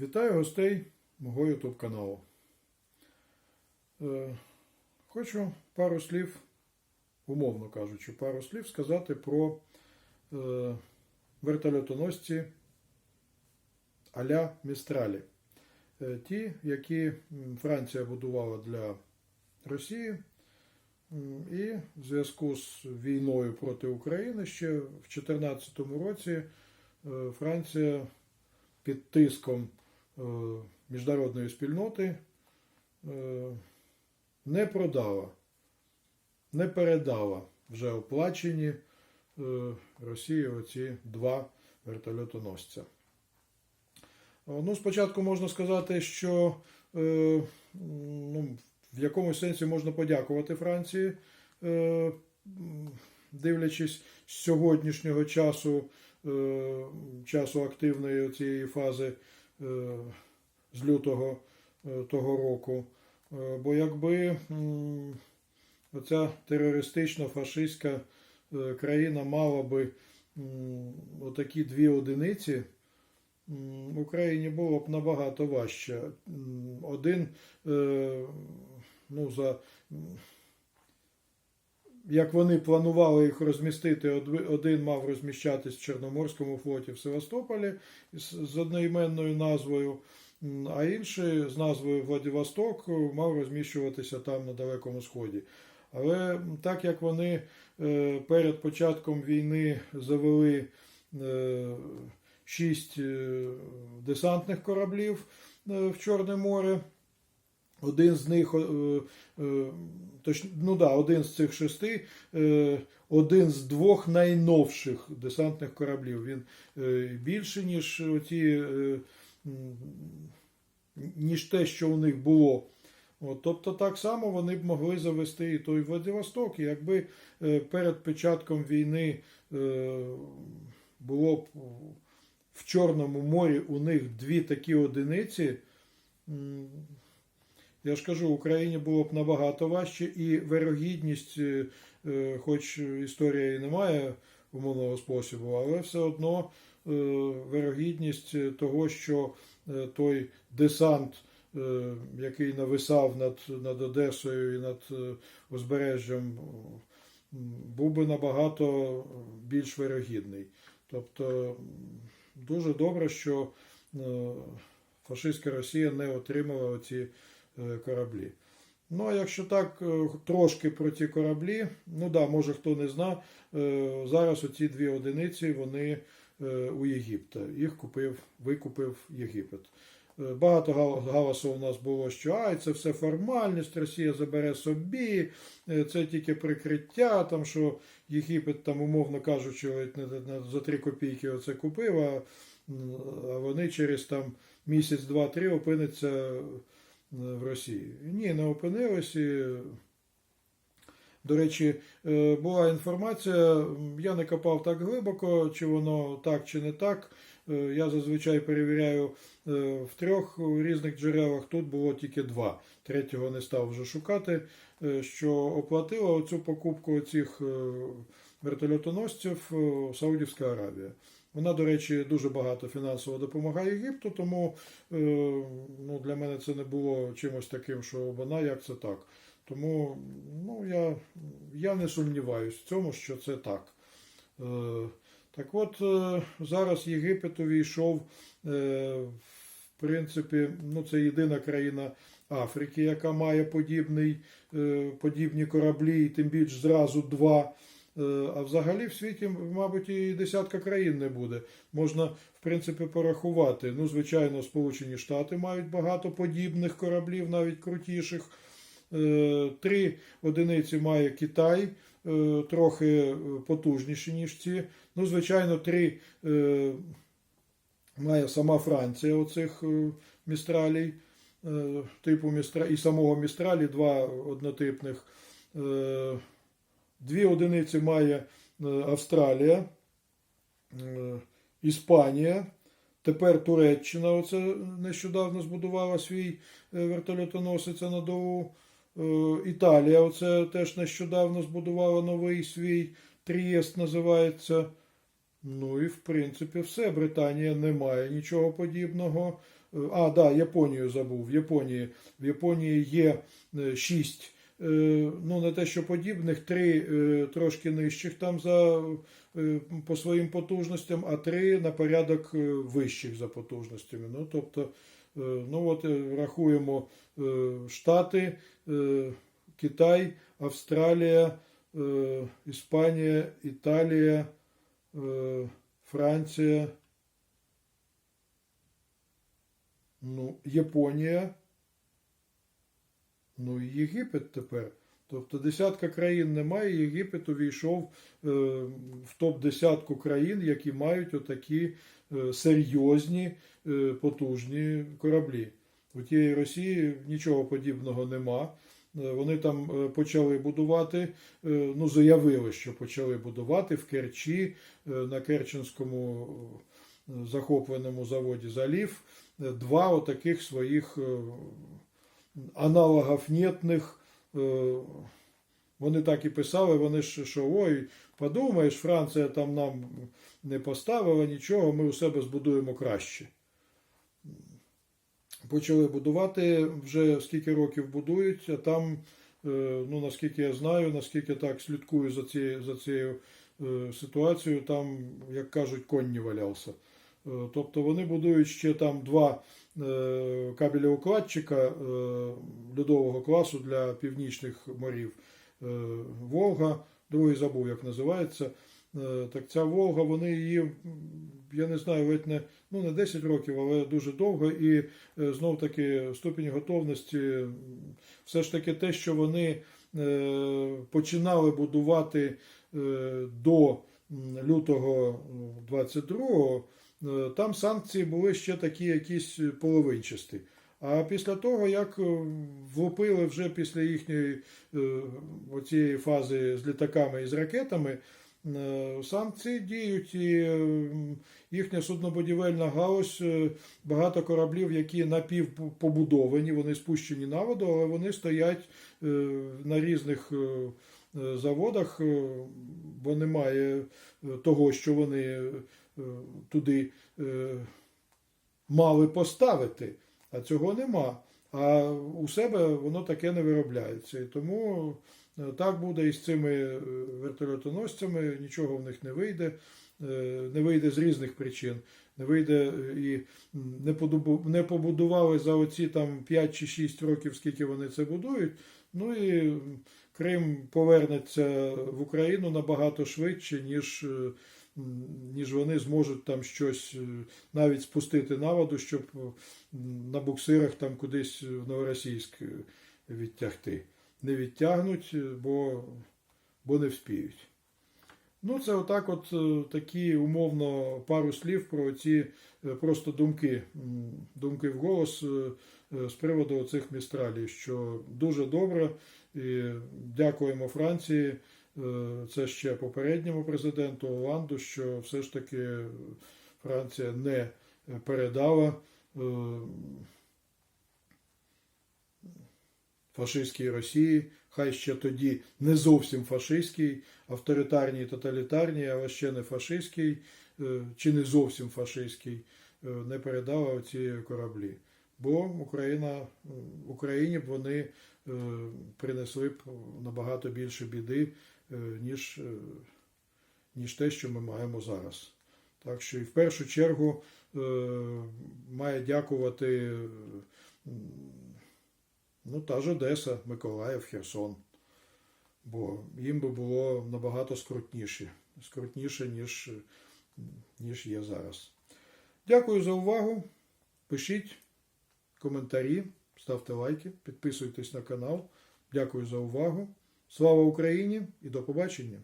Вітаю гостей мого YouTube каналу. Е, Хочу пару слів, умовно кажучи, пару слів сказати про е, вертольотоносці Аля Містралі. Е, Ті, які Франція будувала для Росії. І в зв'язку з війною проти України ще в 2014 році Франція під тиском міжнародної спільноти е, не продала, не передала вже оплачені е, Росії оці два вертольотоносця. Е, Ну, спочатку можна сказати, що е, ну, в якомусь сенсі можна подякувати Франції, е, дивлячись з сьогоднішнього часу, е, часу активної цієї фази е, з лютого е, того року. Е, Бо якби оця терористична фашистська е, країна мала би отакі дві одиниці, Україні було б набагато важче. Один, е, ну, за, як вони планували їх розмістити, од- один мав розміщатись в Чорноморському флоті в Севастополі з одноіменною назвою, а інший з назвою Владивосток мав розміщуватися там на Далекому Сході. Але так як вони е, перед початком війни завели е, шість е, десантних кораблів в Чорне море. Один з них, е, е, точ, ну да, один з цих шести, е, один з двох найновших десантних кораблів. Він більше, ніж ті, е, ніж те, що у них було. От, тобто так само вони б могли завести і той Владивосток, і якби перед початком війни було б в Чорному морі у них дві такі одиниці. Я ж кажу, Україні було б набагато важче, і вирогідність, е, е, хоч історія і не має умовного способу, але все одно е, вирогідність того, що той десант, який нависав над, над Одесою і над узбережжям, був би набагато більш вирогідний. Тобто дуже добре, що фашистська Росія не отримала оці е, кораблі. Ну, а якщо так е, трошки про ці кораблі, ну да, може хто не зна, е, зараз оці дві одиниці вони е, у Єгипта. Їх купив, викупив Єгипет. Е, Багато галасу у нас було, що ай, це все формальність, Росія забере собі, е, це тільки прикриття, там, що Єгипет, там, умовно кажучи, за 3 копійки оце купив, а, вони через там місяць, два-три опиняться е, в Росії. Ні, не опинились. І, до речі, е, була інформація, я не копав так глибоко, чи воно так, чи не так. Е, Я зазвичай перевіряю е, в трьох різних джерелах. Тут було тільки два. Третього не став вже шукати. Що оплатила оцю покупку цих вертольотоносців Саудівська Аравія. Вона, до речі, дуже багато фінансово допомагає Єгипту, тому е, ну, для мене це не було чимось таким, що вона як це так. Тому ну, я, я не сумніваюсь в цьому, що це так. Е, так от, е, зараз Єгипет увійшов, в принципі, ну, це єдина країна Африки, яка має подібний, подібні кораблі, і тим більш зразу два. Е, А взагалі в світі, мабуть, і десятка країн не буде. Можна, в принципі, порахувати. Ну, звичайно, Сполучені Штати мають багато подібних кораблів, навіть крутіших. Е, Три одиниці має Китай, е, трохи потужніші, ніж ці. Ну, звичайно, три має сама Франція оцих містралій, типу містра... і самого містралі, два однотипних. Дві одиниці має е, Австралія, е, Іспанія. Тепер Туреччина оце нещодавно збудувала свій е, вертольотоносець НАДОУ. Е, Італія оце теж нещодавно збудувала новий свій Трієст називається. Ну і в принципі все. Британія не має нічого подібного. А, да, Японію забув. В Японії, в Японії є шість, ну не те, що подібних, три е, трошки нижчих там за, е, по своїм потужностям, а три на порядок е, вищих за потужностями. Ну, тобто, е, ну от е, рахуємо е, Штати, е, Китай, Австралія, е, Іспанія, Італія, е, Франція. Ну, Японія. Ну і Єгипет тепер. Тобто десятка країн немає, Єгипет увійшов е, в топ-десятку країн, які мають отакі е, серйозні, е, потужні кораблі. У тієї Росії нічого подібного нема. Вони там почали будувати, ну заявили, що почали будувати в Керчі на Керченському захопленому заводі Залів два отаких своїх аналогів нетних. е, Вони так і писали, вони ж що ой, подумаєш, Франція там нам не поставила нічого, ми у себе збудуємо краще. Почали будувати, вже скільки років будують, а там, е, ну наскільки я знаю, наскільки так слідкую за цією, за цією е, ситуацією, там, як кажуть, конь не валявся. Е, Тобто вони будують ще там два е, кабелеукладчика е, льодового класу для північних морів. Волга, другий забув, як називається. Так ця Волга, вони її, я не знаю, ледь не, ну, не 10 років, але дуже довго. І знов таки ступінь готовності, все ж таки те, що вони починали будувати до лютого 22-го, е, там санкції були ще такі якісь половинчасті. А після того, як е, влупили вже після їхньої е, оцієї фази з літаками і з ракетами, е, санкції діють і е, їхня суднобудівельна галузь, е, багато кораблів, які напівпобудовані, вони спущені на воду, але вони стоять е, на різних е, е, заводах, е, бо немає е, того, що вони е, туди е, мали поставити, а цього нема. А у себе воно таке не виробляється. І тому е, так буде і з цими е, вертольотоносцями, нічого в них не вийде. Е, Не вийде з різних причин. Не вийде е, і не, побудували за оці там 5 чи 6 років, скільки вони це будують. Ну і Крим повернеться в Україну набагато швидше, ніж, е, ніж вони зможуть там щось е, навіть спустити на воду, щоб е, на буксирах там кудись в Новоросійськ е, відтягти. Не відтягнуть, е, бо, бо не вспіють. Ну, це отак, от е, такі умовно пару слів про ці е, просто думки, думки в голос е, е, з приводу цих містралів, що дуже добре. І дякуємо Франції. Е, Це ще попередньому президенту Оланду, що все ж таки Франція не передала е, фашистській Росії, хай ще тоді не зовсім фашистській, авторитарній, тоталітарній, але ще не фашистський, е, чи не зовсім фашистський, е, не передала ці кораблі. Бо Україна, Україні б вони е, принесли б набагато більше біди, е, ніж, е, ніж те, що ми маємо зараз. Так що і в першу чергу має дякувати ну, та ж Одеса, Миколаїв, Херсон. Бо їм би було набагато скрутніше, скрутніше, ніж, ніж є зараз. Дякую за увагу. Пишіть коментарі, ставте лайки, підписуйтесь на канал. Дякую за увагу. Слава Україні і до побачення!